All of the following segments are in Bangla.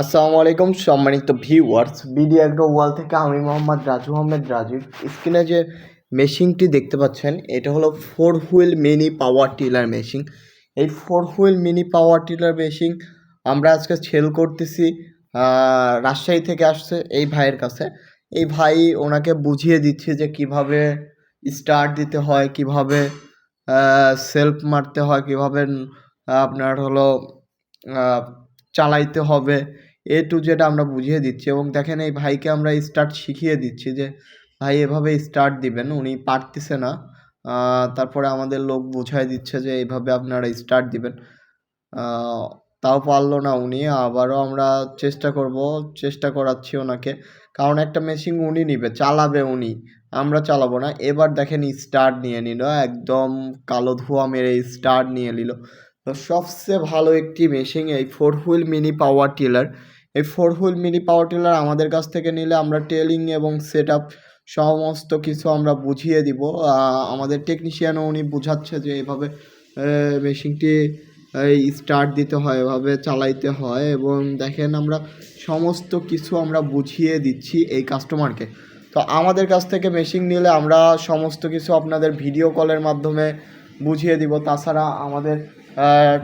আসসালামু আলাইকুম, সম্মানিত ভিউয়ার্স বিডি অ্যাগ্রো ওয়াল থেকে আমি মোহাম্মদ রাজু আহমেদ রাজীব। স্ক্রিনে যে মেশিনটি দেখতে পাচ্ছেন, এটা হলো four wheel mini power tiller machine এই four wheel mini power tiller machine আমরা আজকে সেল করতেছি রাজশাহী থেকে আসছে এই ভাইয়ের কাছে। এই ভাই ওনাকে বুঝিয়ে দিচ্ছে যে কীভাবে স্টার্ট দিতে হয়, কীভাবে সেলফ মারতে হয়, কীভাবে আপনার হলো চালাইতে হবে। এ টু জেড আমরা বুঝিয়ে দিচ্ছি এবং দেখেন এই ভাইকে আমরা স্টার্ট শিখিয়ে দিচ্ছি যে, ভাই, এভাবে স্টার্ট দিবেন, উনি পারতেছে না। তারপরে আমাদের লোক বুঝাই দিচ্ছে যে, এইভাবে আপনারা স্টার্ট দিবেন। তাও পারল না উনি, আবারও আমরা চেষ্টা করব, চেষ্টা করাচ্ছি ওনাকে। কারণ একটা মেশিন উনি নিবে, চালাবে উনি, আমরা চালাবো না। এবার দেখেন স্টার্ট নিয়ে নিল, একদম কালো ধোঁয়া মেরে স্টার্ট নিয়ে নিল। তো সবচেয়ে ভালো একটি মেশিন এই four wheel mini power tiller এই four wheel mini power tiller আমাদের কাছ থেকে নিলে আমরা টেলিং এবং সেট আপ সমস্ত কিছু আমরা বুঝিয়ে দিব। আমাদের টেকনিশিয়ানও উনি বোঝাচ্ছে যে এভাবে মেশিনটি স্টার্ট দিতে হয়, এভাবে চালাইতে হয় এবং দেখেন আমরা সমস্ত কিছু আমরা বুঝিয়ে দিচ্ছি এই কাস্টমারকে তো আমাদের কাছ থেকে মেশিন নিলে আমরা সমস্ত কিছু আপনাদের ভিডিও কলের মাধ্যমে বুঝিয়ে দিব। তাছাড়া আমাদের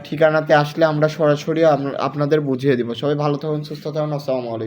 ঠিকানাতে আসলে আমরা সরাসরি আপনাদের বুঝিয়ে দিব। সবাই ভালো থাকুন সুস্থ থাকুন আসসালামু আলাইকুম।